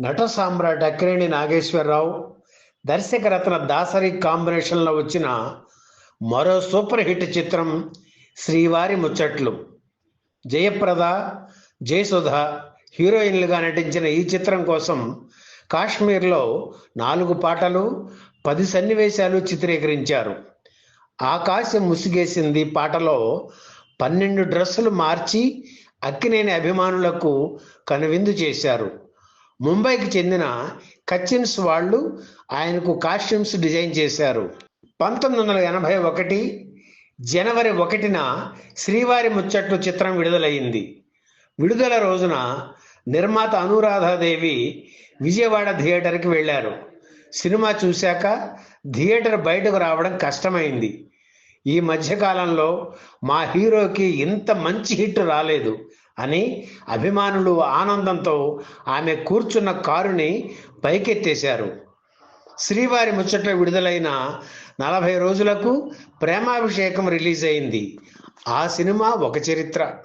నట సామ్రాట్ అక్కినేని నాగేశ్వరరావు దర్శకరత్న దాసరి కాంబినేషన్లో వచ్చిన మరో సూపర్ హిట్ చిత్రం శ్రీవారి ముచ్చట్లు. జయప్రద జయసుధ హీరోయిన్లుగా నటించిన ఈ చిత్రం కోసం కాశ్మీర్లో నాలుగు పాటలు పది సన్నివేశాలు చిత్రీకరించారు. ఆకాశం ముసిగేసింది పాటలో పన్నెండు డ్రెస్సులు మార్చి అక్కినేని అభిమానులకు కనువిందు చేశారు. ముంబైకి చెందిన కచ్చిన్స్ వాళ్ళు ఆయనకు కాస్ట్యూమ్స్ డిజైన్ చేశారు. పంతొమ్మిది వందల ఎనభై ఒకటి జనవరి ఒకటిన శ్రీవారి ముచ్చట్లు చిత్రం విడుదలైంది విడుదల రోజున నిర్మాత అనురాధాదేవి విజయవాడ థియేటర్కి వెళ్ళారు. సినిమా చూశాక థియేటర్ బయటకు రావడం కష్టమైంది. ఈ మధ్యకాలంలో మా హీరోకి ఇంత మంచి హిట్ రాలేదు. అని అభిమానులు ఆనందంతో ఆమె కూర్చున్న కారుని పైకెత్తేశారు. శ్రీవారి ముచ్చట విడుదలైన నలభై రోజులకు ప్రేమాభిషేకం రిలీజ్ అయింది. ఆ సినిమా ఒక చరిత్ర.